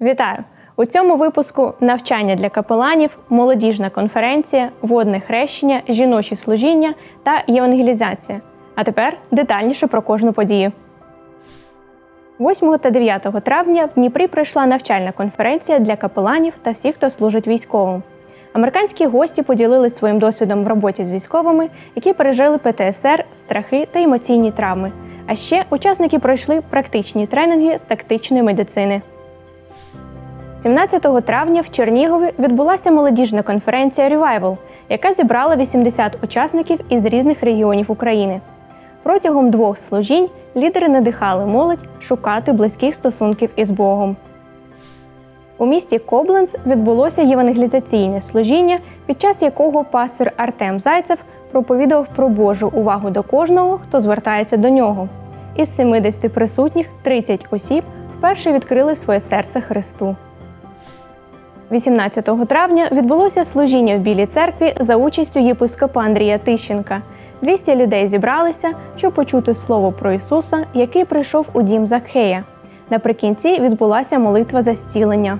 Вітаю! У цьому випуску навчання для капеланів, молодіжна конференція, водне хрещення, жіночі служіння та євангелізація. А тепер детальніше про кожну подію. 8 та 9 травня в Дніпрі пройшла навчальна конференція для капеланів та всіх, хто служить військовим. Американські гості поділились своїм досвідом в роботі з військовими, які пережили ПТСР, страхи та емоційні травми. А ще учасники пройшли практичні тренінги з тактичної медицини. 17 травня в Чернігові відбулася молодіжна конференція Revival, яка зібрала 80 учасників із різних регіонів України. Протягом двох служінь лідери надихали молодь шукати близьких стосунків із Богом. У місті Кобленц відбулося євангелізаційне служіння, під час якого пастор Артем Зайцев проповідав про Божу увагу до кожного, хто звертається до нього. Із 70 присутніх 30 осіб вперше відкрили своє серце Христу. 18 травня відбулося служіння в Білій церкві за участю єпископа Андрія Тищенка. 200 людей зібралися, щоб почути слово про Ісуса, який прийшов у дім Закхея. Наприкінці відбулася молитва за зцілення.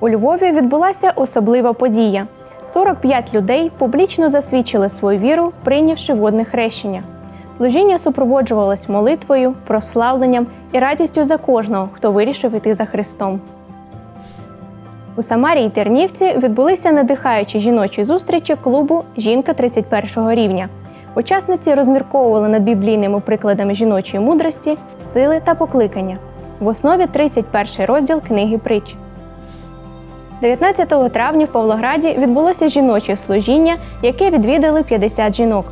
У Львові відбулася особлива подія. 45 людей публічно засвідчили свою віру, прийнявши водне хрещення. Служіння супроводжувалось молитвою, прославленням і радістю за кожного, хто вирішив іти за Христом. У Самарії й Тернівці відбулися надихаючі жіночі зустрічі клубу Жінка 31 рівня. Учасниці розмірковували над біблійними прикладами жіночої мудрості, сили та покликання. В основі 31 розділ книги притч. 19 травня в Павлограді відбулося жіноче служіння, яке відвідали 50 жінок.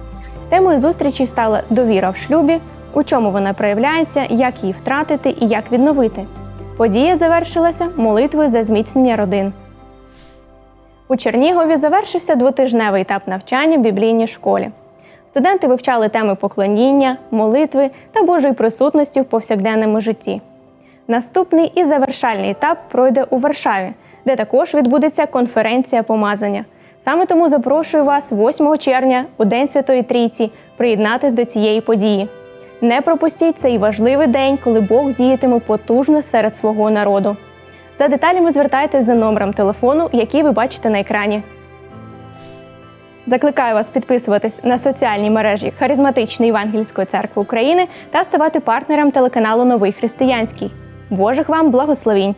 Темою зустрічі стала довіра в шлюбі, у чому вона проявляється, як її втратити і як відновити. Подія завершилася молитвою за зміцнення родин. У Чернігові завершився двотижневий етап навчання в біблійній школі. Студенти вивчали теми поклоніння, молитви та Божої присутності в повсякденному житті. Наступний і завершальний етап пройде у Варшаві, де також відбудеться конференція помазання. Саме тому запрошую вас 8 червня, у День Святої Трійці, приєднатись до цієї події. Не пропустіть цей важливий день, коли Бог діятиме потужно серед свого народу. За деталями звертайтесь за номером телефону, який ви бачите на екрані. Закликаю вас підписуватись на соціальні мережі Харизматичної Євангельської церкви України та ставати партнером телеканалу Новий Християнський. Божих вам благословінь!